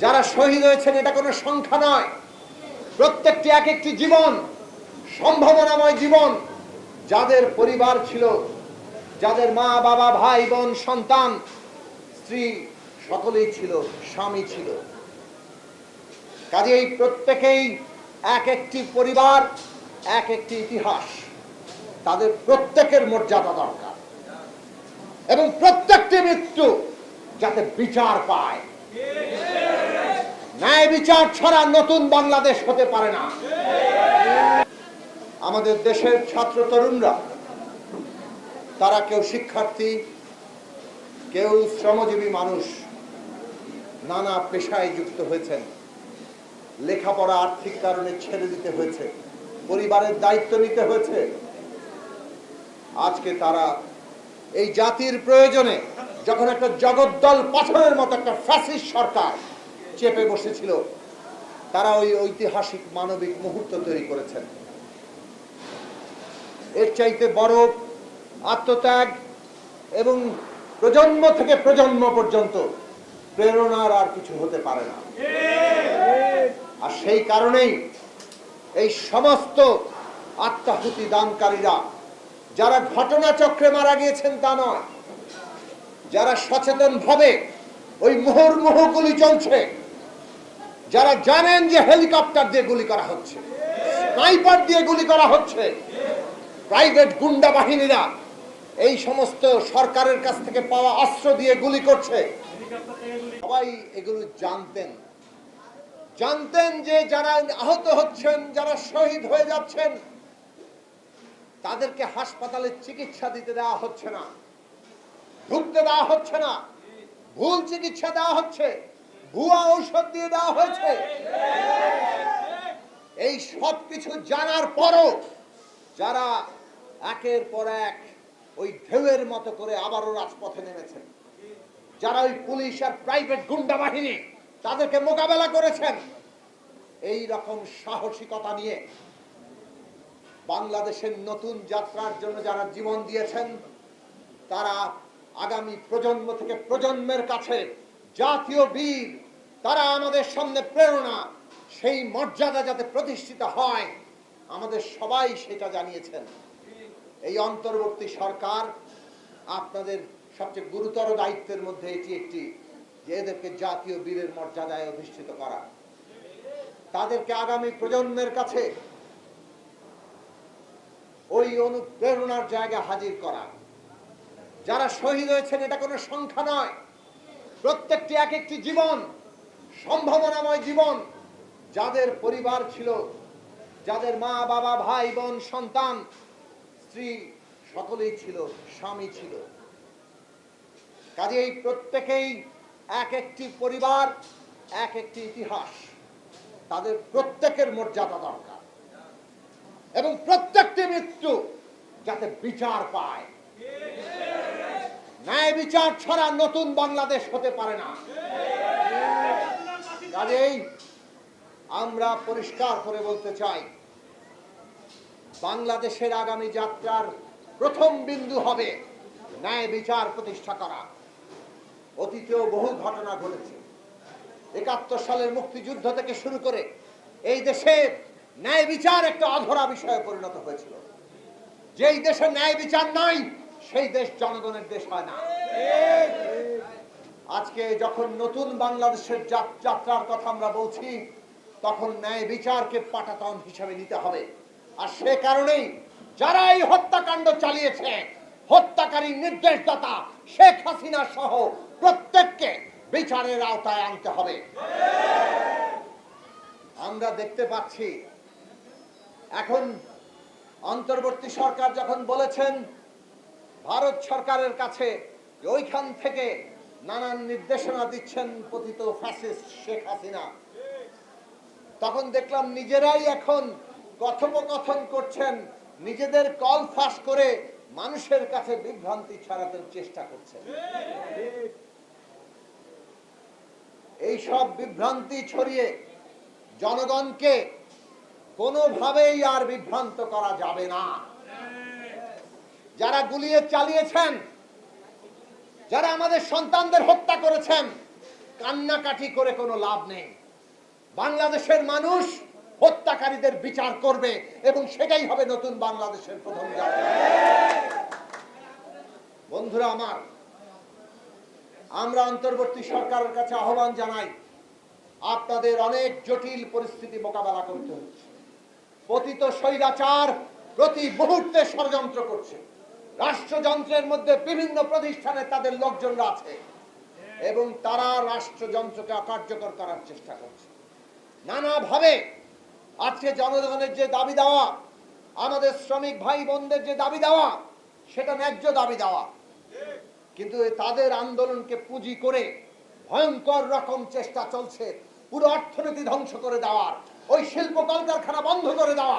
যারা শহীদ হয়েছেন, এটা কোনো সংখ্যা নয়। প্রত্যেকটি এক একটি জীবন, সম্ভাবনাময় জীবন যাদের পরিবার ছিল, যাদের মা, বাবা, ভাই, বোন, সন্তান, স্ত্রী সকলেই ছিল, স্বামী ছিল। কাজেই প্রত্যেকেই এক একটি পরিবার, এক একটি ইতিহাস। তাদের প্রত্যেকের মর্যাদা দরকার। এবং প্রত্যেকটি মৃত্যু যাতে বিচার পায়। ন্যায় বিচার ছাড়া নতুন বাংলাদেশ হতে পারে না। আমাদের দেশের ছাত্র তরুণরা, তারা কেউ শিক্ষার্থী, কেউ শ্রমজীবী মানুষ, নানা পেশায় যুক্ত হয়েছেন। লেখাপড়া আর্থিক কারণে ছেড়ে দিতে হয়েছে। পরিবারের দায়িত্ব নিতে হয়েছে। আজকে তারা এই জাতির প্রয়োজনে যখন একটা জগদ্দল পাথরের মতো একটা ফ্যাসিস্ট সরকার চেপে বসেছিল। তারা ওই ঐতিহাসিক মানবিক মুহূর্ত তৈরি করেছেন। এর চাইতে বড় আত্মত্যাগ এবং প্রজন্ম থেকে প্রজন্ম পর্যন্ত প্রেরণার আর কিছু হতে পারে না। আর সেই কারণেই এই সমস্ত আত্মাহুতি দানকারীরা, যারা ঘটনাচক্রে মারা গিয়েছেন তা নয়, যারা সচেতন ভাবে ওই গুলি চলছে যারা জানেন যে হেলিকপ্টার দিয়ে গুলি করা হচ্ছে, স্নাইপার দিয়ে গুলি করা হচ্ছে, প্রাইভেট গুন্ডা বাহিনীরা এই সমস্ত সরকারের কাছ থেকে পাওয়া অস্ত্র দিয়ে গুলি করছে। সবাই এগুলো জানতেন। জানতেন যে যারা আহত হচ্ছেন, যারা শহীদ হয়ে যাচ্ছেন, তাদেরকে হাসপাতালে চিকিৎসা দিতে দেওয়া হচ্ছে না, ঢুকতে দেওয়া হচ্ছে না, ভুল চিকিৎসা দেওয়া হচ্ছে। ভুয়া ঔষধ দিয়ে দেওয়া হয়েছে। এই সব কিছু জানার পরও যারা একের পর এক ওই ঢেউয়ের মতো করে আবারও রাজপথে নেমেছেন, যারা ওই পুলিশ আর প্রাইভেট গুন্ডা বাহিনী তাদেরকে মোকাবেলা করেছেন, এই রকম সাহসিকতা নিয়ে বাংলাদেশের নতুন যাত্রার জন্য যারা জীবন দিয়েছেন, তারা আগামী প্রজন্ম থেকে প্রজন্মের কাছে জাতীয় বীর তারা আমাদের সামনে প্রেরণা, সেই মর্যাদা যাতে প্রতিষ্ঠিত হয়, আমাদের সবাই সেটা জানিয়েছেন। এই অন্তর্বর্তী সরকার আপনাদের সবচেয়ে গুরুতর দায়িত্বের মধ্যে এটি একটি, যে এদেরকে জাতীয় বীরের মর্যাদায় অধিষ্ঠিত করা। তাদেরকে আগামী প্রজন্মের কাছে ওই অনুপ্রেরণার জায়গা হাজির করা। যারা শহীদ হয়েছেন, এটা কোনো সংখ্যা নয়। প্রত্যেকটি এক একটি জীবন সম্ভাবনাময় জীবন যাদের পরিবার ছিল, যাদের মা, বাবা, ভাই, বোন, সন্তান, স্ত্রী সকলেই ছিল, স্বামী ছিল। কাজেই প্রত্যেকেই এক একটি পরিবার, এক একটি ইতিহাস। তাদের প্রত্যেকের মর্যাদা দরকার। এবং প্রত্যেকটি মৃত্যু যাতে বিচার পায়। ন্যায় বিচার ছাড়া নতুন বাংলাদেশ হতে পারে না। কাজেই আমরা পরিষ্কার করে বলতে চাই, বাংলাদেশের আগামী যাত্রার প্রথম বিন্দু হবে ন্যায় বিচার প্রতিষ্ঠা করা। অতীতেও বহু ঘটনা ঘটেছে। একাত্তর সালের মুক্তিযুদ্ধ থেকে শুরু করে এই দেশে ন্যায় বিচার একটা অধরা বিষয়ে পরিণত হয়েছিল। যেই দেশে ন্যায় বিচার নাই, সেই দেশ জনগণের দেশ হয় না। আজকে যখন নতুন বাংলাদেশের যাত- যাত্রার কথা আমরা বলছি, তখন ন্যায় বিচারকে পাটাতন হিসাবে নিতে হবে। আর সে কারণেই যারা এই হত্যাকাণ্ড চালিয়েছে, হত্যাকারী নির্দেশদাতা শেখ হাসিনা সহ প্রত্যেককে বিচারের আওতায় আনতে হবে। আমরা দেখতে পাচ্ছি, এখন অন্তর্বর্তী সরকার যখন বলেছেন, ভারত সরকারের কাছে ওইখান থেকে নানান নির্দেশনা দিচ্ছেন পতিত ফ্যাসিস্ট শেখ হাসিনা। তখন দেখলাম নিজেরাই এখন কথোপকথন করছেন, নিজেদের কল ফাঁস করে মানুষের কাছে বিভ্রান্তি ছড়াতে চেষ্টা করছেন। এই সব বিভ্রান্তি ছড়িয়ে জনগণকে কোনোভাবেই আর বিভ্রান্ত করা যাবে না। যারা গুলিয়ে চালিয়েছেন যারা আমাদের সন্তানদের হত্যা করেছেন, কান্নাকাটি করে কোনো লাভ নেই। বাংলাদেশের মানুষ হত্যাকারীদের বিচার করবে এবং সেটাই হবে নতুন বাংলাদেশের প্রথম বন্ধুরা আমার, আমরা অন্তর্বর্তী সরকারের কাছে আহ্বান জানাই, আপনাদের অনেক জটিল পরিস্থিতি মোকাবেলা করতে হচ্ছে। পতিত স্বৈরাচার প্রতি মুহূর্তে ষড়যন্ত্র করছে। রাষ্ট্রযন্ত্রের মধ্যে বিভিন্ন প্রতিষ্ঠানে তাদের লোকজনরা আছে। এবং তারা রাষ্ট্রযন্ত্রকে অকার্যকর করার চেষ্টা করছে। নানাভাবে আজকে জনগণের যে দাবি দেওয়া, আমাদের শ্রমিক ভাই বোনদের যে দাবি দেওয়া, সেটা ন্যায্য দাবি দেওয়া। কিন্তু তাদের আন্দোলনকে পুঁজি করে ভয়ঙ্কর রকম চেষ্টা চলছে। পুরো অর্থনীতি ধ্বংস করে দেওয়ার। ওই শিল্প কলকারখানা বন্ধ করে দেওয়া